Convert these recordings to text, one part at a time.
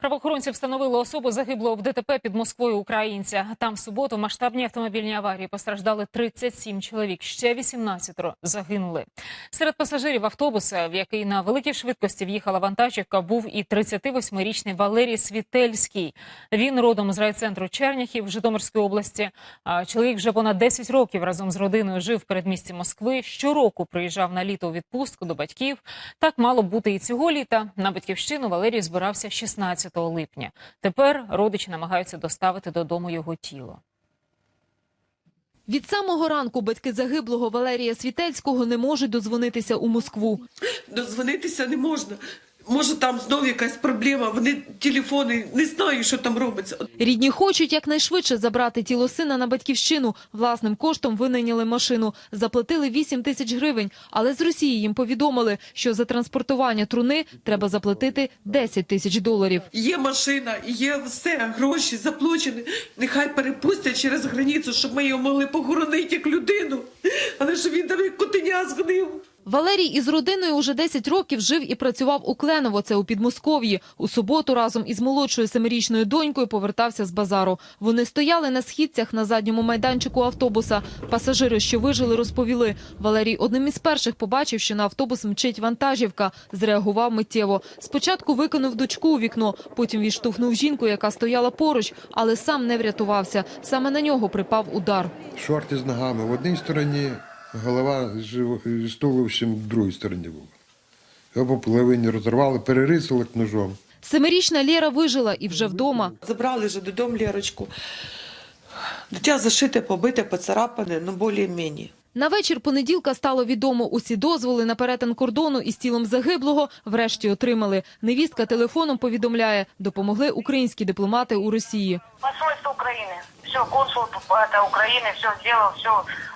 Правоохоронці встановили особу загиблого в ДТП під Москвою українця. Там в суботу в масштабній автомобільній аварії постраждали 37 чоловік. Ще 18 загинули. Серед пасажирів автобуса, в який на великій швидкості в'їхала вантажівка, був і 38-річний Валерій Світельський. Він родом з райцентру Черняхів Житомирської області. Чоловік вже понад 10 років разом з родиною жив в передмісті Москви. Щороку приїжджав на літо у відпустку до батьків. Так мало бути і цього літа. На батьківщину Валерій збирався 16 липня. Тепер родичі намагаються доставити додому його тіло. Від самого ранку батьки загиблого Валерія Світельського не можуть дозвонитися у Москву. дозвонитися не можна. Може, там знову якась проблема, вони телефони, не знаю, що там робиться. Рідні хочуть якнайшвидше забрати тіло сина на батьківщину. Власним коштом винайняли машину. Заплатили 8 тисяч гривень. Але з Росії їм повідомили, що за транспортування труни треба заплатити 10 тисяч доларів. Є машина, є все, гроші заплачені. Нехай перепустять через границю, щоб ми його могли похоронити як людину. Але щоб він там як котеня згнив. Валерій із родиною уже 10 років жив і працював у Кленово, це у Підмосков'ї. У суботу разом із молодшою семирічною донькою повертався з базару. Вони стояли на східцях на задньому майданчику автобуса. Пасажири, що вижили, розповіли. Валерій одним із перших побачив, що на автобус мчить вантажівка. Зреагував миттєво. Спочатку викинув дочку у вікно, потім відштовхнув жінку, яка стояла поруч, але сам не врятувався. Саме на нього припав удар. Шорти з ногами в одній стороні, голова з туловищем в другій стороні була. Його по половині розірвали, перерисали ножом. Семирічна Лєра вижила і вже вдома. Забрали вже додому Лєрочку. Дитя зашите, побите, поцарапане, ну більш-менш. На вечір понеділка стало відомо усі дозволи на перетин кордону із тілом загиблого врешті отримали. Невістка телефоном повідомляє, допомогли українські дипломати у Росії. Посольство Украины Все, консул это Украины, все сделал, все,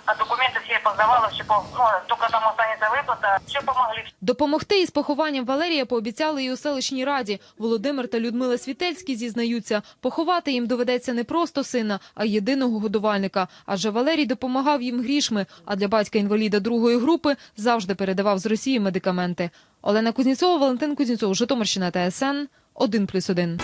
а документы все поздавала, все, по- ну, только там останется выплата, все помогли. Допомогти із похованням Валерія пообіцяли і у селищній раді. Володимир та Людмила Світельські зізнаються, поховати їм доведеться не просто сина, а й єдиного годувальника. Адже Валерій допомагав їм грішми, а для батька-інваліда другої групи завжди передавав з Росії медикаменти. Олена Кузнєцова, Валентин Кузнєцов, Житомирщина ТСН, 1+,1.